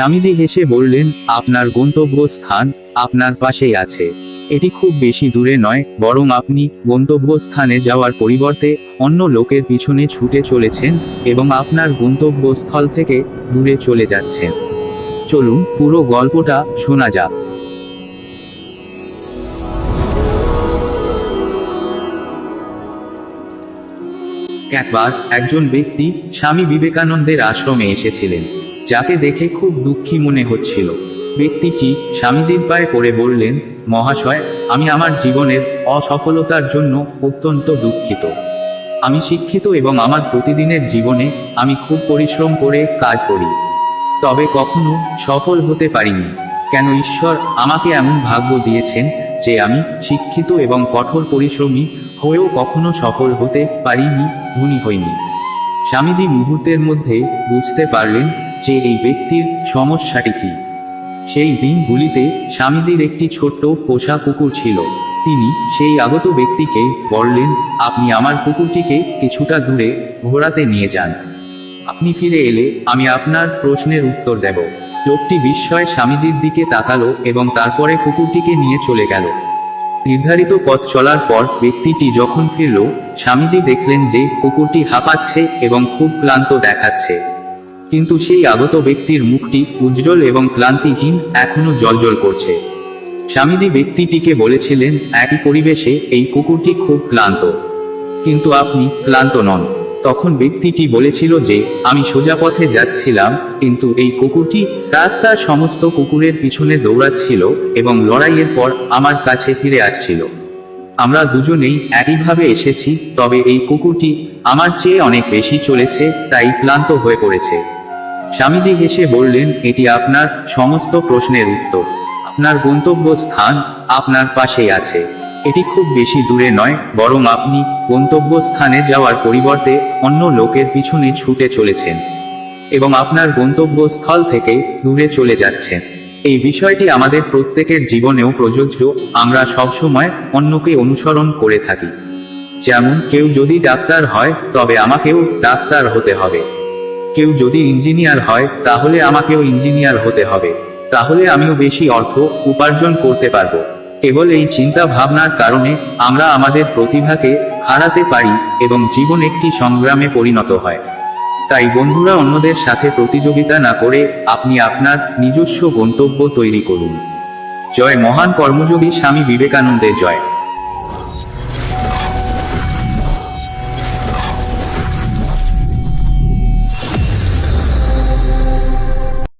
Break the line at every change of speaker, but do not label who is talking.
স্বামীজি হেসে বললেন, আপনার গন্তব্যস্থান আপনার পাশেই আছে। এটি খুব বেশি দূরে নয়, বরং আপনি গন্তব্যস্থানে যাওয়ার পরিবর্তে অন্য লোকের পিছনে ছুটে চলেছেন এবং আপনার গন্তব্যস্থল থেকে দূরে চলে যাচ্ছেন। চলুন, পুরো গল্পটা শোনা যাক। একবার একজন ব্যক্তি স্বামী বিবেকানন্দের আশ্রমে এসেছিলেন। যাকে দেখে খুব দুঃখী মনে হচ্ছিল। ব্যক্তিটি স্বামীজির পায়ে পড়ে বললেন, মহাশয়, আমি আমার জীবনের অসফলতার জন্য অত্যন্ত দুঃখিত। আমি শিক্ষিত এবং আমার প্রতিদিনের জীবনে আমি খুব পরিশ্রম করে কাজ করি। তবে কখনো সফল হতে পারিনি। কেন ঈশ্বর আমাকে এমন ভাগ্য দিয়েছেন যে আমি শিক্ষিত এবং কঠোর পরিশ্রমী হয়েও কখনো সফল হতে পারিনি, ধনী হইনি। স্বামীজি মুহূর্তের মধ্যে বুঝতে পারলেন যে এই ব্যক্তির সমস্যাটি কি? সেই দিনগুলিতে স্বামীজির একটি ছোট্ট পোষা কুকুর ছিল। তিনি সেই আগত ব্যক্তিকে বললেন, আপনি আমার কুকুরটিকে কিছুটা দূরে ঘোরাতে নিয়ে যান। আপনি ফিরে এলে আমি আপনার প্রশ্নের উত্তর দেব। লোকটি বিস্ময়ে স্বামীজির দিকে তাকালো এবং তারপরে কুকুরটিকে নিয়ে চলে গেল। নির্ধারিত পথ চলার পর ব্যক্তিটি যখন ফিরল, স্বামীজি দেখলেন যে কুকুরটি হাঁপাচ্ছে এবং খুব ক্লান্ত দেখাচ্ছে। কিন্তু সেই আগত ব্যক্তির মুখটি উজ্জ্বল এবং ক্লান্তিহীন এখনও জলজল করছে। স্বামীজি ব্যক্তিটিকে বলেছিলেন, একই পরিবেশে এই কুকুরটি খুব ক্লান্ত। কিন্তু আপনি ক্লান্ত নন। তখন ব্যক্তিটি বলেছিল যে, আমি সোজা পথে যাচ্ছিলাম, কিন্তু এই কুকুরটি রাস্তার সমস্ত কুকুরের পিছনে দৌড়াচ্ছিল এবং লড়াইয়ের পর আমার কাছে ফিরে আসছিল। আমরা দুজনেই একইভাবে এসেছি, তবে এই কুকুরটি আমার চেয়ে অনেক বেশি চলেছে, তাই ক্লান্ত হয়ে পড়েছে। স্বামীজি হেসে বললেন, এটি আপনার সমস্ত প্রশ্নের উত্তর। আপনার গন্তব্যস্থান আপনার পাশেই আছে। এটি খুব বেশি দূরে নয়, বরং আপনি গন্তব্যস্থানে যাওয়ার পরিবর্তে অন্য লোকের পিছনে ছুটে চলেছেন এবং আপনার গন্তব্যস্থল থেকে দূরে চলে যাচ্ছেন। এই বিষয়টি আমাদের প্রত্যেকের জীবনেও প্রযোজ্য। আমরা সবসময় অন্যকে অনুসরণ করে থাকি। যেমন কেউ যদি ডাক্তার হয়, তবে আমাকেও ডাক্তার হতে হবে। কেউ যদি ইঞ্জিনিয়ার হয়, তাহলে আমাকেও ইঞ্জিনিয়ার হতে হবে। তাহলে আমিও বেশি অর্থ উপার্জন করতে পারব। কেবল এই চিন্তা ভাবনার কারণে আমরা আমাদের প্রতিভাকে হারাতে পারি এবং জীবন একটি সংগ্রামে পরিণত হয়। তাই বন্ধুরা, অন্যদের সাথে প্রতিযোগিতা না করে আপনি আপনার নিজস্ব গন্তব্য তৈরি করুন। জয় মহান কর্মযোগী স্বামী বিবেকানন্দের জয়।